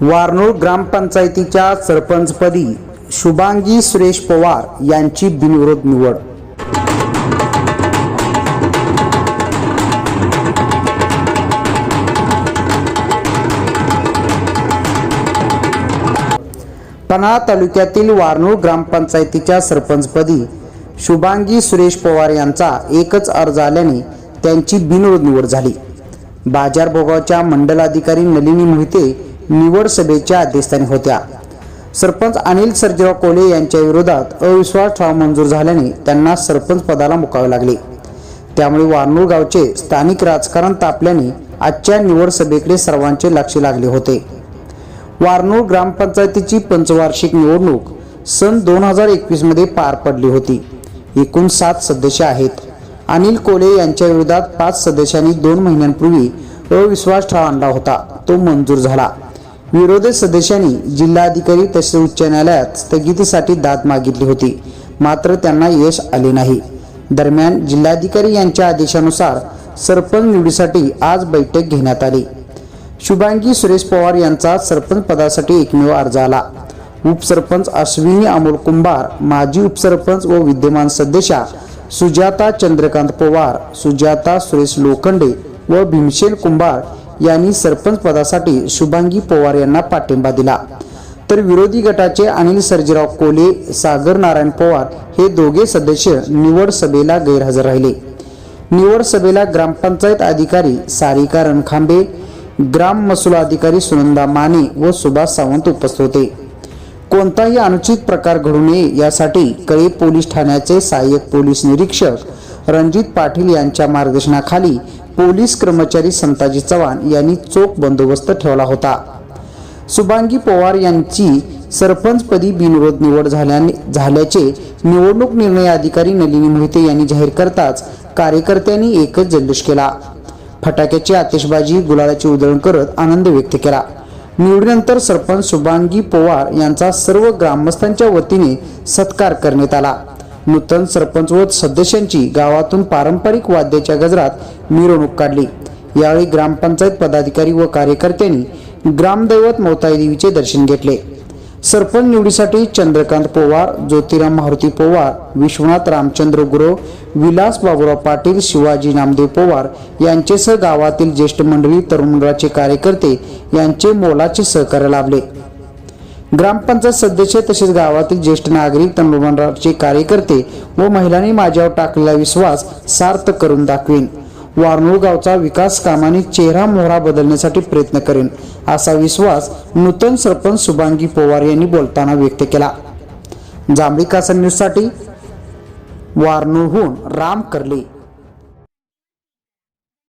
वारनूर ग्रामपंचायतीच्या सरपंचपदी शुभांगी सुरेश पवार यांची बिनविरोध निवड. पन्हाळा तालुक्यातील वारनूर ग्रामपंचायतीच्या सरपंचपदी शुभांगी सुरेश पवार यांचा एकच अर्ज आल्याने त्यांची बिनविरोध निवड झाली. बाजारभोगावच्या मंडलाधिकारी नलिनी मोहिते निवड सभेच्या अध्यक्षस्थानी होत्या. सरपंच अनिल सर्जेराव कोले यांच्या विरोधात अविश्वास ठराव मंजूर झाल्याने त्यांना सरपंच पदाला मुकावे लागले. त्यामुळे वारनूर गावचे स्थानिक राजकारण तापल्याने आजच्या निवड सभेकडे सर्वांचे लक्ष लागले होते. वारनूर ग्रामपंचायतीची पंचवार्षिक निवडणूक सन दोन हजार एकवीसमध्ये पार पडली होती. एकूण सात सदस्य आहेत. अनिल कोले यांच्या विरोधात पाच सदस्यांनी दोन महिन्यांपूर्वी अविश्वास ठराव आणला होता. तो मंजूर झाला. विरोधी सदस्यांनी जिल्हाधिकारी तसेच उच्च न्यायालयात स्थगितीसाठी दाद मागितली होती. मात्र त्यांना यश आले नाही. दरम्यान जिल्हाधिकारी यांच्या आदेशानुसार सरपंच निवडीसाठी आज बैठक घेण्यात आली. शुभांगी सुरेश पवार यांचा सरपंच पदासाठी एकमेव अर्ज आला. उपसरपंच अश्विनी अमोल कुंभार माजी उपसरपंच व विद्यमान सदस्या सुजाता चंद्रकांत पवार सुजाता सुरेश लोखंडे व भीमशेल कुंभार यांनी सरपंच पदासाठी शुभांगी पवार यांना पाठिंबा दिला. तर विरोधी गटाचे अनिल सर्जीराव कोले सागर नारायण पवार हे दोघे सदस्य निवड सभेला गैरहजर राहिले. निवड सभेला ग्रामपंचायत अधिकारी सारिका रणखांबे ग्राम महसूल अधिकारी सुनंदा माने व सुभाष सावंत उपस्थित होते. कोणताही अनुचित प्रकार घडू नये यासाठी कळे पोलीस ठाण्याचे सहाय्यक पोलीस निरीक्षक रणजित पाटील यांच्या मार्गदर्शनाखाली पोलीस कर्मचारी संताजी चव्हाण यांनी चोख बंदोबस्त ठेवला होता. सुभांगी पवार यांची सरपंचपदी बिनविरोध निवड झाल्याने झाल्याचे निवडणूक निर्णय अधिकारी नलिनी मोहिते यांनी जाहीर करताच कार्यकर्त्यांनी एकच जल्लोष केला. फटाक्याची आतिषबाजी गुलालाची उधळण करत आनंद व्यक्त केला. निवडीनंतर सरपंच शुभांगी पवार यांचा सर्व ग्रामस्थांच्या वतीने सत्कार करण्यात आला. नूतन सरपंच व सदस्यांची गावातून पारंपरिक वाद्याच्या गजरात मिरवणूक काढली. यावेळी ग्रामपंचायत पदाधिकारी व कार्यकर्त्यांनी ग्रामदैवत मौताई देवीचे दर्शन घेतले. सरपंच निवडीसाठी चंद्रकांत पोवार ज्योतिराम मारुती पोवार विश्वनाथ रामचंद्र गुरव विलास बाबुराव पाटील शिवाजी नामदेव पोवार यांचेसह गावातील ज्येष्ठ मंडळी तरुण मंडळाचे कार्यकर्ते यांचे मोलाचे सहकार्य लाभले. ग्रामपंचायत सदस्य तसेच गावातील ज्येष्ठ नागरिक तरुण कार्यकर्ते व महिलांनी माझ्यावर टाकलेला विश्वास सार्थ करून दाखवीन. वारनूर गावचा विकास कामाने चेहरा मोहरा बदलण्यासाठी प्रयत्न करेन असा विश्वास नूतन सरपंच शुभांगी पवार यांनी बोलताना व्यक्त केला. जांभळी कासन न्यूजसाठी वारनूरहून राम करले.